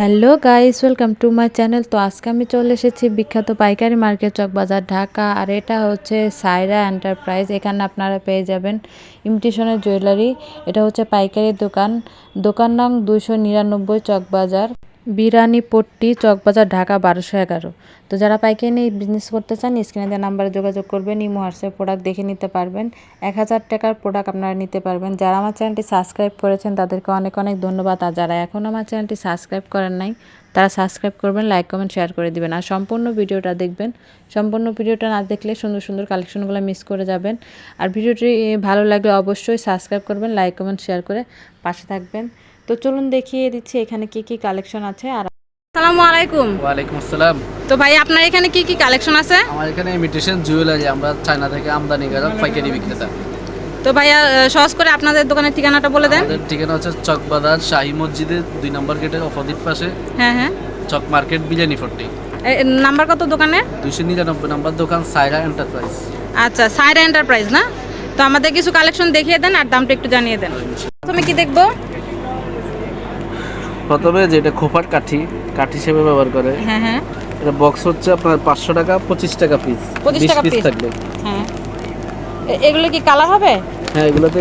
Hello guys, welcome to my channel. তো আজকে আমি চলে এসেছি বিখ্যাত পাইকারি মার্কেট চক বাজার ঢাকা, আর এটা হচ্ছে সাইরা এন্টারপ্রাইজ। এখানে আপনারা পেয়ে যাবেন ইমিটেশনের জুয়েলারি। এটা হচ্ছে পাইকারি দোকান দোকান নাম দুশো নিরানব্বই চক বাজার বিরানি পট্টি, চকবাজার, ঢাকা, বারোশো এগারো। তো যারা পাইকারি নিয়ে বিজনেস করতে চান, স্ক্রিনে দেওয়া নাম্বারে যোগাযোগ করবেন, ইমো, হোয়াটসঅ্যাপ প্রোডাক্ট দেখে নিতে পারবেন। এক হাজার টাকার প্রোডাক্ট আপনারা নিতে পারবেন। যারা আমার চ্যানেলটি সাবস্ক্রাইব করেছেন, তাদেরকে অনেক অনেক ধন্যবাদ। আর যারা এখনও আমার চ্যানেলটি সাবস্ক্রাইব করেন নাই, তারা সাবস্ক্রাইব করবেন লাইক কমেন্ট শেয়ার করে দিবেন। আর সম্পূর্ণ ভিডিওটা দেখবেন। সম্পূর্ণ ভিডিওটা না দেখলে সুন্দর সুন্দর কালেকশনগুলো মিস করে যাবেন। আর ভিডিওটি ভালো লাগলে অবশ্যই সাবস্ক্রাইব করবেন লাইক কমেন্ট শেয়ার করে পাশে থাকবেন। তো চলুন দেখিয়ে দিচ্ছি এখানে কি কি কালেকশন আছে আর আসসালামু আলাইকুম। ওয়ালাইকুম আসসালাম। তো ভাই আপনার এখানে কি কি কালেকশন আছে? আমার এখানে ইমিটেশন জুয়েলারি আমরা চায়না থেকে আমদানি করা পাইকারি বিক্রেতা। তো ভাইয়া সহজ করে আপনাদের দোকানের ঠিকানাটা বলে দেন। আমাদের ঠিকানা হচ্ছে চকবাজার শাহী মসজিদের দুই নম্বর গেটের অপোজিট পাশে। হ্যাঁ হ্যাঁ। Chawk market biryani forty number কত দোকানের? দুইশো নিরানব্বই নম্বর দোকান সাইরা এন্টারপ্রাইজ আচ্ছা সাইরা এন্টারপ্রাইজ না? তো আমাদের কিছু কালেকশন দেখিয়ে দেন আর দামটা একটু জানিয়ে দেন। তুমি কি দেখব? প্রথমে যেটা খোপার কাঠি কাঠি হিসেবে ব্যবহার করে। হ্যাঁ হ্যাঁ। এটা বক্স হচ্ছে আপনার পাঁচশো টাকা পঁচিশ টাকা পিস 25 টাকা পিস। থাকবে। হ্যাঁ। এগুলো কি কালার হবে? হ্যাঁ এগুলোতে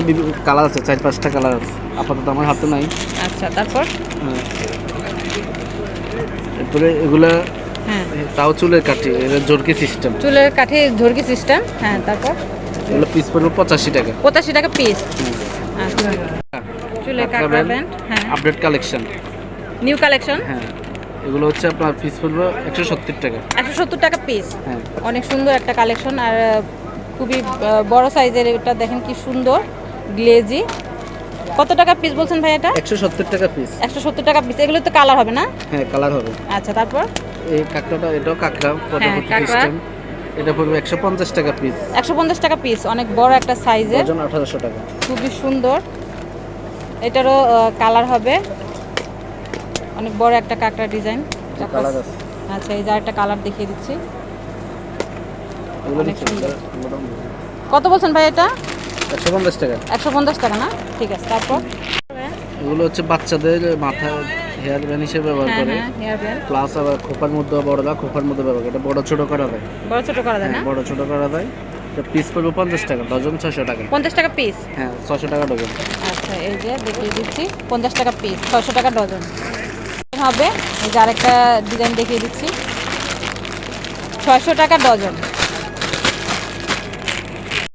কালার আছে চার পাঁচটা কালার আছে। আপাতত আমার হাতে নাই। আচ্ছা তারপর? হ্যাঁ। এরপরে এগুলা হ্যাঁ। তাও চুলের কাঠি এটা জোরকি সিস্টেম চুলের কাঠি ঝরকি সিস্টেম হ্যাঁ তারপর? এগুলো পিস পড়বে পঁচাশি টাকা। পঁচাশি টাকা পিস আচ্ছা। চুলের ব্যান্ড। ব্যান্ড হ্যাঁ। আপডেট কালেকশন নিউ কালেকশন হ্যাঁ। এগুলো হচ্ছে আপনার পিস পড়বে একশো সত্তর টাকা। একশো সত্তর টাকা পিস হ্যাঁ। অনেক সুন্দর একটা কালেকশন আর খুবই বড় সাইজের এটা দেখেন কি সুন্দর গ্লেজি কত টাকা পিস বলছেন ভাই এটা? একশো সত্তর টাকা পিস একশো সত্তর টাকা পিস এগুলো তো কালার হবে না? হ্যাঁ কালার হবে। আচ্ছা তারপর? এই কাঁকড়াটা এটাও কাঁকড়া পদ্মাবতী হ্যাঁ, কাঁকড়া। সিস্টেম এটা পড়বে একশো পঞ্চাশ টাকা পিস একশো পঞ্চাশ টাকা পিস অনেক বড় একটা সাইজের ওজন আঠারোশো টাকা। খুবই সুন্দর। এটারও কালার হবে। অনেক বড় একটা কাঁকড়া ডিজাইন। আচ্ছা এই যে একটা কালার দেখিয়ে দিচ্ছি। কত বলছেন ভাই এটা? একশো পঞ্চাশ টাকা। একশো পঞ্চাশ টাকা না? ঠিক আছে তারপর? এগুলো হচ্ছে বাচ্চাদের মাথা হেয়ার ব্যান্ড হিসেবে ব্যবহার হ্যাঁ করে। হ্যাঁ প্লাস আবার খোপার মধ্যে বড়রা খোপার মধ্যে ব্যবহার করে। এটা বড় ছোট করা যায় বড় ছোট করা যায় না? হ্যাঁ বড় ছোট করা যায় এটা পিস পড়বে পঞ্চাশ টাকা ডজন ছশো টাকা। পঞ্চাশ টাকা পিস হ্যাঁ ছশো টাকা ডজন। আচ্ছা এই যে দেখিয়ে দিচ্ছি। পঞ্চাশ টাকা পিস ছশো টাকা ডজন। হবে। এই যে আরেকটা ডিজাইন দেখিয়ে দিচ্ছি। ছয়শো টাকা ডজন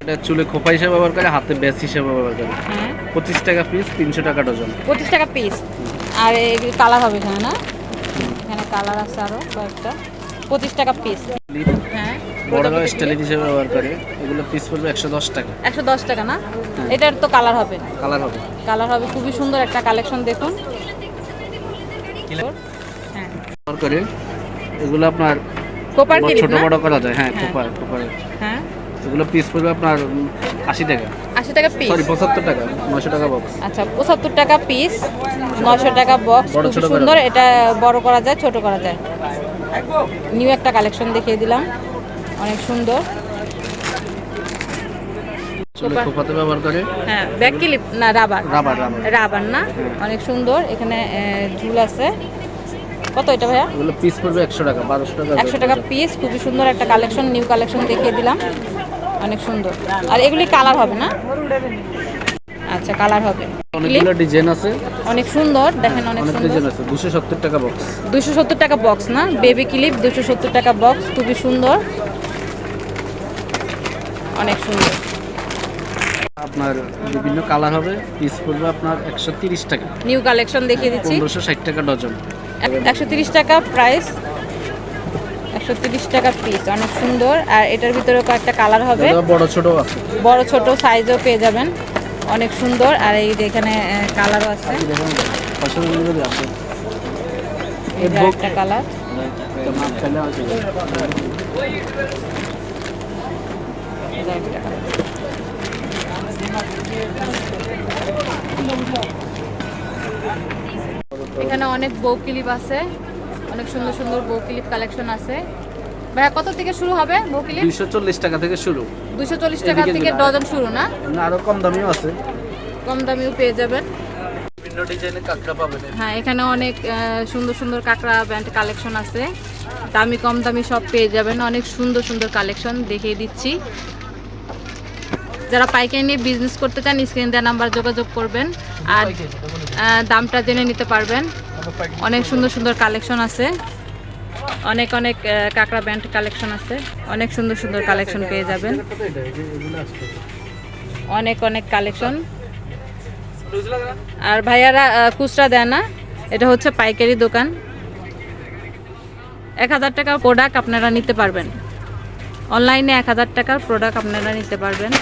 এটা চুলে খোপা হিসেবে ব্যবহার করে হাতে ব্যাস হিসেবে ব্যবহার করে। হ্যাঁ। পঁচিশ টাকা পিস তিনশো টাকা ডজন পঁচিশ টাকা পিস আর এগুলো কালার হবে এখানে না? এখানে কালার আছে আরও কয়েকটা। পঁচিশ টাকা পিস হ্যাঁ। বড়রা স্টাইলিশ হিসেবে ব্যবহার করে। এগুলো পিস পড়বে একশো দশ টাকা। একশো দশ টাকা না? এটার তো কালার হবে। কালার হবে। কালার হবে খুবই সুন্দর একটা কালেকশন দেখুন। হ্যাঁ করে এগুলো আপনার কোপার ছোট বড় করা যায়। হ্যাঁ হ্যাঁ। হ্যাঁ। এগুলো পিস পড়বে আপনার উম, আশি টাকা। আশি টাকা পিস সরি টাকা নশো টাকা বক্স আচ্ছা পঁচাত্তর টাকা পিস নশো টাকা বক্স খুব সুন্দর। এটা বড় করা যায় ছোট করা যায়। নিউ একটা কালেকশন দেখিয়ে দিলাম। অনেক সুন্দর। চুলে খোপা। খোপাতে ব্যবহার করে? হ্যাঁ ব্যাক ক্লিপ না রাবার। রাবার না? অনেক সুন্দর। এখানে ঝুল আছে। কত এটা ভাইয়া? এগুলো পিস পড়বে একশো টাকা বারোশো টাকা একশো টাকা পিস খুবই সুন্দর একটা কালেকশন নিউ কালেকশন দেখিয়ে দিলাম। অনেক সুন্দর। আর এগুলি কালার হবে না? আচ্ছা কালার হবে। অনেকগুলো ডিজাইন আছে। অনেক সুন্দর দেখেন অনেক সুন্দর। ডিজাইন আছে। দুশো সত্তর টাকা বক্স টাকা বক্স না? বেবি ক্লিপ টাকা বক্স খুবই সুন্দর। অনেক সুন্দর। আপনার বিভিন্ন কালার হবে পিস পড়বে আপনার একশো তিরিশ টাকা। নিউ কালেকশন দেখিয়ে দিচ্ছি। পনেরোশো ষাট টাকা ডজন। একশো তিরিশ টাকা প্রাইস একশো তিরিশ টাকা পিস অনেক সুন্দর। আর এটার ভিতরে কয়েকটা কালার হবে। বড় ছোট আছে। বড় ছোট সাইজও পেয়ে যাবেন। অনেক সুন্দর। আর এই যে এখানে কালারও আছে। একটা কালার মাছ খাইলে আছে। এখানে অনেক বউ ক্লিপ আছে। অনেক সুন্দর সুন্দর বউ ক্লিপ কালেকশন আছে। ভাইয়া কত থেকে শুরু হবে বউ ক্লিপ? দুইশো চল্লিশ টাকা থেকে শুরু। দুশো চল্লিশ টাকা থেকে ডজন শুরু না? না আরও কম দামিও আছে। কম দামিও পেয়ে যাবেন। বিভিন্ন ডিজাইনের কাঁকড়া পাবেন হ্যাঁ এখানে অনেক সুন্দর সুন্দর কাঁকড়া ব্যান্ড কালেকশন আছে। দামি কম দামি সব পেয়ে যাবেন। অনেক সুন্দর সুন্দর কালেকশন দেখিয়ে দিচ্ছি। যারা পাইকারি নিয়ে বিজনেস করতে চান স্ক্রিন দেওয়া নাম্বার যোগাযোগ করবেন আর দামটা জেনে নিতে পারবেন। অনেক সুন্দর সুন্দর কালেকশন আছে। অনেক অনেক কাঁকড়া ব্যান্ড কালেকশন আছে। অনেক সুন্দর সুন্দর কালেকশন পেয়ে যাবেন। অনেক অনেক কালেকশন আর ভাইয়ারা খুচরা দেয় না। এটা হচ্ছে পাইকারি দোকান। এক হাজার টাকার প্রোডাক্ট আপনারা নিতে পারবেন। অনলাইনে এক হাজার টাকার প্রোডাক্ট আপনারা নিতে পারবেন।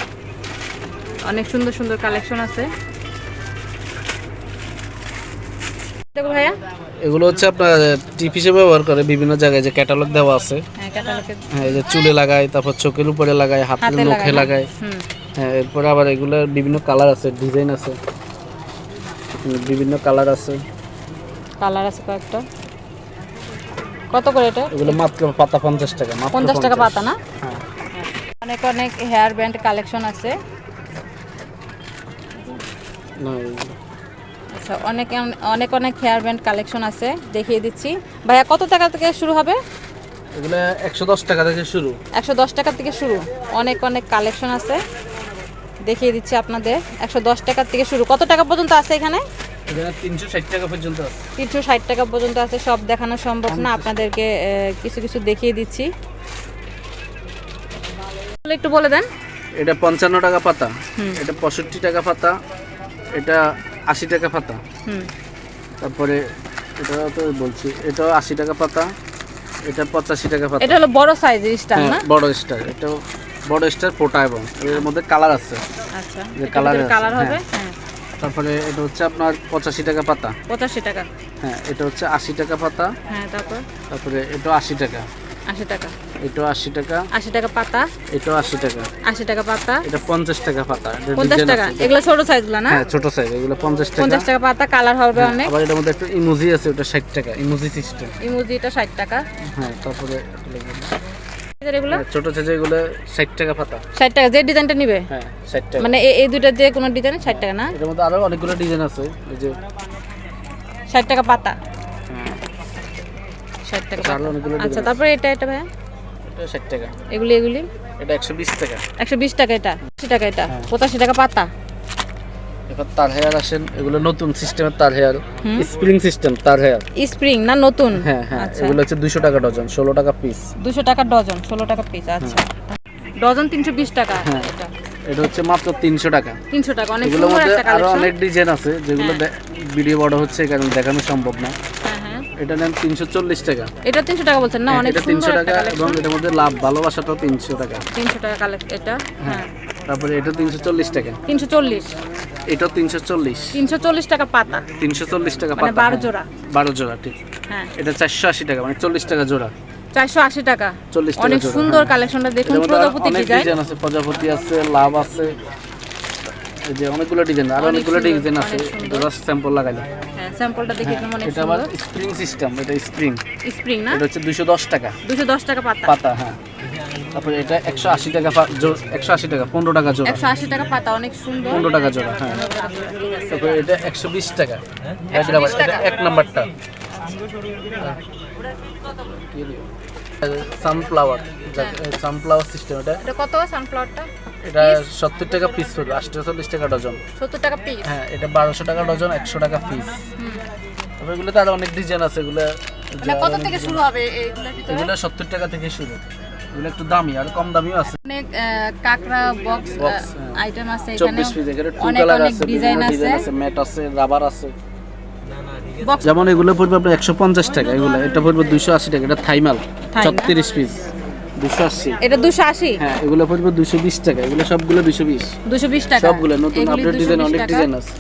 অনেক সুন্দর সুন্দর কালেকশন আছে। ভাইয়া। এগুলো হচ্ছে আপনার টিপ হিসেবে ব্যবহার করে বিভিন্ন জায়গায় যে ক্যাটালগ দেওয়া আছে। হ্যাঁ হ্যাঁ এই যে চুলে লাগায় তারপর চোখের উপরে লাগায় হাতের হাতে নখে লাগায় হ্যাঁ এরপরে আবার এগুলোর বিভিন্ন কালার আছে ডিজাইন আছে। বিভিন্ন কালার আছে। কালার আছে কয়েকটা। কত করে এটা? এগুলো মাত্র পাতা পঞ্চাশ টাকা পঞ্চাশ টাকা পাতা না? হ্যাঁ। অনেক অনেক হেয়ার ব্যান্ড কালেকশন আছে। আচ্ছা অনেক অনেক অনেক হেয়ার ব্যান্ড কালেকশন আছে দেখিয়ে দিচ্ছি। ভাইয়া কত টাকা থেকে শুরু হবে? এগুলো একশো দশ টাকা থেকে শুরু। একশো দশ টাকা থেকে শুরু। অনেক অনেক কালেকশন আছে। দেখিয়ে দিচ্ছি আপনাদের। একশো দশ টাকার থেকে শুরু। কত টাকা পর্যন্ত আছে এখানে? তিনশো ষাট টাকা পর্যন্ত আছে। তিনশো ষাট টাকা পর্যন্ত আছে। সব দেখানো সম্ভব না। আপনাদেরকে কিছু কিছু দেখিয়ে দিচ্ছি। একটু বলে দেন। এটা পঞ্চান্ন টাকা পাতা। হুম। এটা পঁয়ষট্টি টাকা পাতা। এটা আশি টাকা পাতা। হুম। তারপরে এটা তো বলছি এটাও আশি টাকা পাতা এটা পঁচাশি টাকা পাতা। এটা হলো বড় সাইজের স্টার না হ্যাঁ বড় স্টার এটাও বড় স্টার ফোটা এবং এর মধ্যে কালার আছে। আচ্ছা যে colour কালার হবে হ্যাঁ। হ্যাঁ। তারপরে এটা হচ্ছে আপনার পঁচাশি টাকা পাতা। পঁচাশি টাকা। হ্যাঁ এটা হচ্ছে আশি টাকা পাতা। হ্যাঁ তারপর? তারপরে এটা আশি টাকা। আশি টাকা। এটাও আশি টাকা। আশি টাকা পাতা। এটাও আশি টাকা। আশি টাকা পাতা। এটা পঞ্চাশ টাকা পাতা। এটা পঞ্চাশ টাকা। এগুলো ছোট সাইজগুলো না? হ্যাঁ ছোট সাইজ এগুলো পঞ্চাশ টাকা। পঞ্চাশ টাকা পাতা কালার হবে হ্যাঁ, অনেক। আবার এটার মধ্যে একটা ইমোজি আছে ওটা ষাট টাকা। ইমোজি সিস্টেম ইমোজিটা ষাট টাকা। হ্যাঁ তারপরে এগুলো হ্যাঁ, ছোট সাইজে এগুলো ষাট টাকা পাতা। ষাট টাকা। যে ডিজাইনটা নিবে? হ্যাঁ টাকা। মানে এই দুইটা যে কোনো ডিজাইন ষাট টাকা না? এটার মধ্যে আরও অনেকগুলো ডিজাইন আছে এই যে টাকা পাতা। ষাট টাকা। অনেকগুলো আচ্ছা তারপরে এটা এটা ভাইয়া? এটা ষাট টাকা। এগুলি এগুলি? এটা একশো বিশ টাকা। একশো বিশ টাকা এটা আশি টাকা এটা। হ্যাঁ। পঁচাশি টাকা পাতা। এবার তার হেয়ার আসেন এগুলো নতুন সিস্টেমের তার হেয়ার। স্প্রিং সিস্টেম তার হেয়ার। স্প্রিং না নতুন? হ্যাঁ হ্যাঁ আচ্ছা। এগুলো হচ্ছে দুশো টাকা ডজন ষোলো টাকা পিস দুশো টাকা ডজন ষোলো টাকা পিস আচ্ছা। ডজন তিনশো বিশ টাকা হ্যাঁ। এটা। হচ্ছে মাত্র তিনশো টাকা। তিনশো টাকা অনেক এগুলোর মধ্যে আরও অনেক ডিজাইন আছে যেগুলো হ্যাঁ। ভিডিও বড় হচ্ছে কারণ দেখানো সম্ভব না। হ্যাঁ হ্যাঁ এটা নেন তিনশো চল্লিশ টাকা। এটা তিনশো টাকা বলছেন না হ্যাঁ, অনেক সুন্দর টাকা এবং এটার মধ্যে লাভ ভালোবাসাটাও টাকা। তিনশো টাকা কালেক্ট এটা? হ্যাঁ তারপরে এটা তিনশো চল্লিশ টাকা। তিনশো চল্লিশ। এটাও তিনশো চল্লিশ। তিনশো চল্লিশ টাকা পাতা। তিনশো চল্লিশ টাকা মানে পাতা, বারো হ্যাঁ। জোড়া। বারো জোড়া ঠিক। হ্যাঁ। এটা চারশো আশি টাকা মানে চল্লিশ টাকা জোড়া। চারশো আশি টাকা। চল্লিশ অনেক সুন্দর হ্যাঁ। কালেকশনটা দেখুন প্রজাপতি ডিজাইন আছে প্রজাপতি আছে লাভ আছে। এই যে অনেকগুলো ডিজাইন আর অনেকগুলো ডিজাইন আছে সুন্দর। জাস্ট স্যাম্পল লাগাইলে হ্যাঁ স্যাম্পলটা দেখে দিলাম অনেক এটা আবার স্প্রিং সিস্টেম এটা স্প্রিং স্প্রিং না? এটা হচ্ছে দুশো দশ টাকা। দুশো দশ টাকা পাতা। পাতা হ্যাঁ। তারপরে এটা একশো আশি টাকা একশো আশি টাকা পনেরো টাকা জোড়া। একশো আশি টাকা পাতা অনেক সুন্দর। পনেরো টাকা জোড়া হ্যাঁ। তারপরে এটা একশো বিশ টাকা। এটা আবার- এটা এক নাম্বারটা। সানফ্লাওয়ার সানফ্লাওয়ার সিস্টেম এটা এটা কত? সানফ্লাওয়ারটা এটা সত্তর টাকা পিস পড়বে আটশোচল্লিশ টাকা ডজন সত্তর টাকা পিস হ্যাঁ এটা বারোশো টাকা ডজন একশো টাকা পিস তারপরে এগুলোতে আরও অনেক ডিজাইন আছে এগুলো মানে কত থেকে শুরু হবে এগুলো সত্তর টাকা থেকে শুরু। এগুলো একটু দামি আর কম দামিও আছে। অনেক আহ, কাঁকড়া বক্স হ্যাঁ। আইটেম আছে এখানে চব্বিশ পিস এখানে টু কালার আছে ডিজাইন আছে। ম্যাট আছে রাবার আছে যেমন এগুলো পড়বে আপনার একশো পঞ্চাশ টাকা এগুলো এটা পড়বে দুশো আশি টাকা এটা থাইমাল ছত্রিশ পিস দুশো আশি। এটা দুশো আশি? হ্যাঁ এগুলো পড়বে টাকা। এগুলো সবগুলো টাকা? সবগুলো নতুন আপডেট ডিজাইন অনেক ডিজাইন আছে।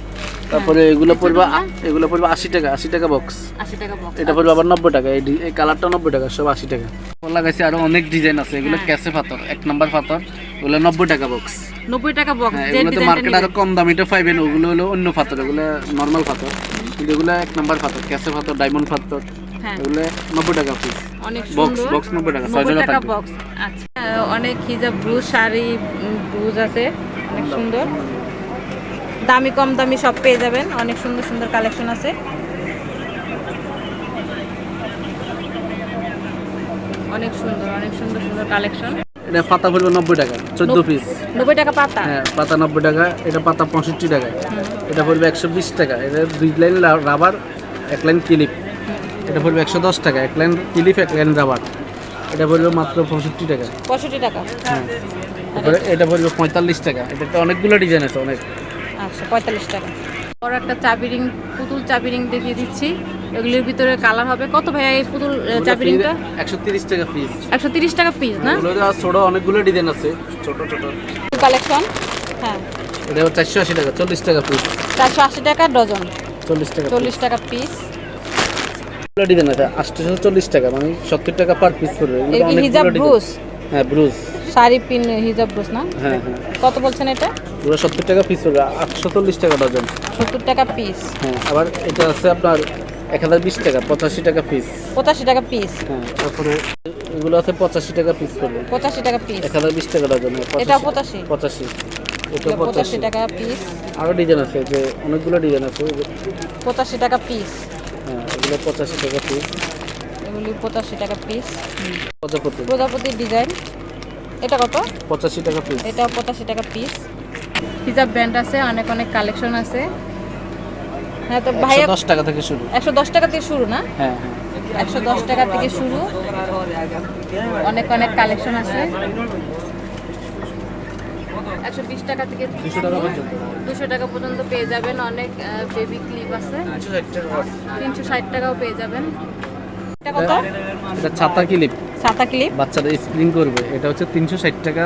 তারপরে এগুলো পড়বে এগুলো পড়বে আশি টাকা আশি টাকা বক্স আশি টাকা বক্স এটা পড়বে আবার নব্বই টাকা। এই কালারটা নব্বই টাকা সব আশি টাকা। লাগাইছে আরও অনেক ডিজাইন আছে। এগুলো হ্যাঁ। ক্যাসে পাথর এক নাম্বার পাথর। ওগুলো নব্বই টাকা বক্স নব্বই টাকা বক্স হ্যাঁ এগুলো তো মার্কেট আরও কম দামিটা পাইবেন ওগুলো হলো অন্য পাথর ওগুলো নর্মাল পাথর। কিন্তু এগুলো এক নাম্বার পাথর ক্যাসে পাথর ডায়মন্ড পাথর। হ্যাঁ এগুলো নব্বই টাকা পিস অনেক বক্স বক্স নব্বই টাকা ছয় জোড়া থাকবে। বক্স আচ্ছা অনেক হিজাব ব্লুজ শাড়ি ব্লুজ আছে। অনেক সুন্দর। দামি কম দামি সব পেয়ে যাবেন। অনেক সুন্দর সুন্দর কালেকশন আছে। অনেক সুন্দর অনেক সুন্দর সুন্দর কালেকশন এটা পাতা পড়বে নব্বই টাকা চোদ্দ পিস নব্বই টাকা পাতা? হ্যাঁ পাতা নব্বই টাকা এটা পাতা পঁয়ষট্টি টাকা এটা পড়বে একশো বিশ টাকা। এটা দুই লাইন রাবার এক লাইন ক্লিপ এটা পড়বে একশো দশ টাকা এক লাইন ক্লিপ এক লাইন রাবার। এটা পড়বে মাত্র পঁয়ষট্টি টাকা। পঁয়ষট্টি টাকা? হ্যাঁ। তারপরে এটা পড়বে পঁয়তাল্লিশ টাকা। এটা এটাতে অনেকগুলো ডিজাইন আছে অনেক। আচ্ছা পঁয়তাল্লিশ টাকা। বড় একটা চাবি রিং পুতুল চাবি রিং দেখিয়ে দিচ্ছি। এগুলির ভিতরে কালার হবে। কত ভাইয়া এই পুতুল চাবি রিংটা? একশো তিরিশ টাকা পিস একশো তিরিশ টাকা পিস না? ছোট অনেকগুলো ডিজাইন আছে। ছোট ছোট। কালেকশন হ্যাঁ। এটা চারশো আশি টাকা চল্লিশ টাকা পিস চারশো আশি টাকা ডজন। চল্লিশ টাকা চল্লিশ টাকা পিস ডিজাইন আছে আটশো চল্লিশ টাকা মানে সত্তর টাকা পার পিস পড়বে হিজাব ব্রুস হ্যাঁ ব্রুজ শাড়ি পিন হিজাব ব্রুস না? হ্যাঁ হ্যাঁ। কত বলছেন এটা? পুরো সত্তর টাকা পিস পড়বে আটশো চল্লিশ টাকা ডজন সত্তর টাকা পিস হ্যাঁ আবার এটা আছে আপনার এক হাজার বিশ টাকা পঁচাশি টাকা পিস পঁচাশি টাকা পিস হ্যাঁ তারপরে এগুলো আছে পঁচাশি টাকা পিস পড়বে পঁচাশি টাকা পিস এক হাজার বিশ টাকা ডজন এটা পঁচাশি। পঁচাশি? এটা পঁচাশি টাকা পিস আরও ডিজাইন আছে যে অনেকগুলো ডিজাইন আছে। পঁচাশি টাকা পিস হ্যাঁ এগুলো পঁচাশি টাকা পিস এগুলি পঁচাশি টাকা পিস প্রজাপতি। প্রজাপতির ডিজাইন এটা কত? পঁচাশি টাকা পিস এটা পঁচাশি টাকা পিস হিজাব ব্যান্ড আছে অনেক অনেক কালেকশন আছে। হ্যাঁ তো ভাইয়া দশ টাকা থেকে শুরু। একশো দশ টাকা থেকে শুরু না? হ্যাঁ হ্যাঁ। একশো দশ টাকা থেকে শুরু। অনেক অনেক কালেকশন আছে। একশো বিশ টাকা থেকে দুশো টাকা পর্যন্ত। দুশো টাকা পর্যন্ত পেয়ে যাবেন। অনেক বেবি ক্লিপ আছে। ষাট তিনশো ষাট টাকাও পেয়ে যাবেন। এটা কত? এটা ছাতা ক্লিপ ছাতা ক্লিপ বাচ্চাদের স্প্রিং করবে। এটা হচ্ছে তিনশো ষাট টাকা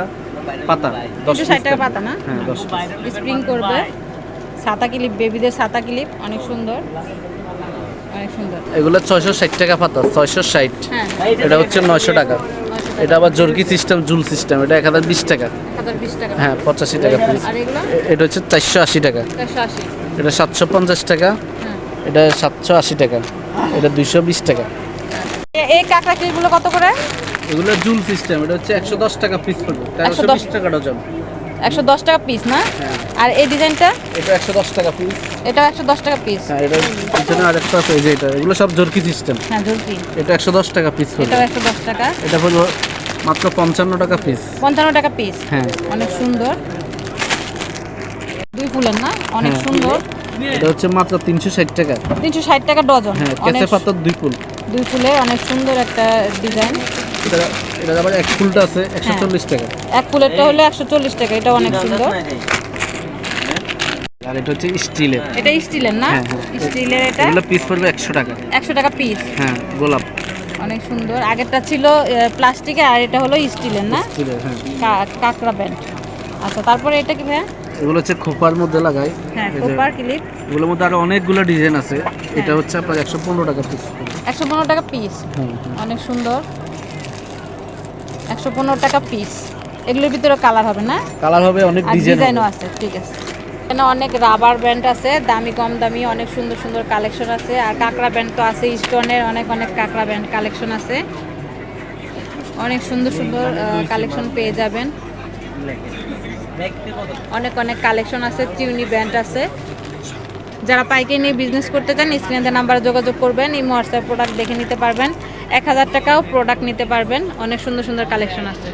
পাতা। দশ 360 piece টাকা পাতা। না? হ্যাঁ দশ। স্প্রিং করবে। ছাতা ক্লিপ বেবিদের ছাতা ক্লিপ অনেক সুন্দর। অনেক সুন্দর। এগুলো ছয়শো ষাট টাকা পাতা ছয়শো ষাট। হ্যাঁ। এটা হচ্ছে নয়শো টাকা। এটা আবার জর্কি সিস্টেম জুল সিস্টেম। এটা এক হাজার বিশ টাকা। হ্যাঁ পঁচাশি টাকা পিস এটা হচ্ছে চারশো আশি টাকা। এটা সাতশো পঞ্চাশ টাকা। এটা সাতশো আশি টাকা। এটা দুইশো বিশ টাকা। এই কাঁকড়া কত করে? এগুলো জুল সিস্টেম। এটা হচ্ছে একশো দশ টাকা পিস পড়বে। তেরোশো 110 বিশ টাকা ডজন একশো দশ টাকা পিস না? হ্যাঁ। আর এই ডিজাইনটা? এটা একশো দশ টাকা পিস এটাও একশো দশ টাকা পিস হ্যাঁ এটা পিছনে আরেকটা আছে এই যে এটা। এগুলো সব জর্কি সিস্টেম হ্যাঁ ঝুলকি এটা একশো দশ টাকা পিস এটাও একশো দশ টাকা। এটা পড়বে মাত্র পঞ্চান্ন টাকা পিস পঞ্চান্ন টাকা পিস হ্যাঁ। অনেক সুন্দর। দুই ফুলের না? অনেক হ্যাঁ। সুন্দর। এটা হচ্ছে মাত্র তিনশো ষাট টাকা। তিনশো ষাট টাকা ডজন। হ্যাঁ ক্যাসে পাতার দুই ফুল। দুই ফুলে অনেক সুন্দর একটা ডিজাইন। এটা আবার এক ফুলটা আছে একশো হ্যাঁ। চল্লিশ টাকা। এক ফুলেরটা হলো একশো চল্লিশ টাকা এটা অনেক সুন্দর। আর এটা হচ্ছে স্টিলের। এটা স্টিলের না? হ্যাঁ, হ্যাঁ। স্টিলের এটা? এগুলো পিস পড়বে একশো টাকা। একশো টাকা পিস হ্যাঁ গোলাপ। অনেক সুন্দর। আগেরটা ছিল প্লাস্টিকের আর এটা হলো স্টিলের না? স্টিলের হ্যাঁ। কাঁকড়া ব্যান্ড আচ্ছা তারপরে এটা কি ভাইয়া? এগুলো হচ্ছে খোপার মধ্যে লাগায় হ্যাঁ খোপার ক্লিপ এগুলোর মধ্যে আরও অনেকগুলো ডিজাইন আছে। এটা হচ্ছে আপনার একশো পনেরো টাকা পিস একশো পনেরো টাকা পিস হ্যাঁ। অনেক সুন্দর। একশো পনেরো টাকা পিস এগুলোর ভিতরে কালার হবে না? কালার হবে অনেক ডিজাইনও আছে ঠিক আছে। এখানে অনেক রাবার ব্যান্ড আছে দামি কম দামি অনেক সুন্দর সুন্দর কালেকশন আছে। আর কাঁকড়া ব্যান্ড তো আছে স্টোনের অনেক অনেক কাঁকড়া ব্যান্ড কালেকশন আছে। অনেক সুন্দর সুন্দর কালেকশন পেয়ে যাবেন। অনেক অনেক কালেকশন আছে চিউনি ব্যান্ড আছে। যারা পাইকারি নিয়ে বিজনেস করতে চান স্ক্রিনে নাম্বারে যোগাযোগ করবেন এই হোয়াটসঅ্যাপ প্রোডাক্ট দেখে নিতে পারবেন। এক হাজার টাকাও প্রোডাক্ট নিতে পারবেন। অনেক সুন্দর সুন্দর কালেকশন আছে।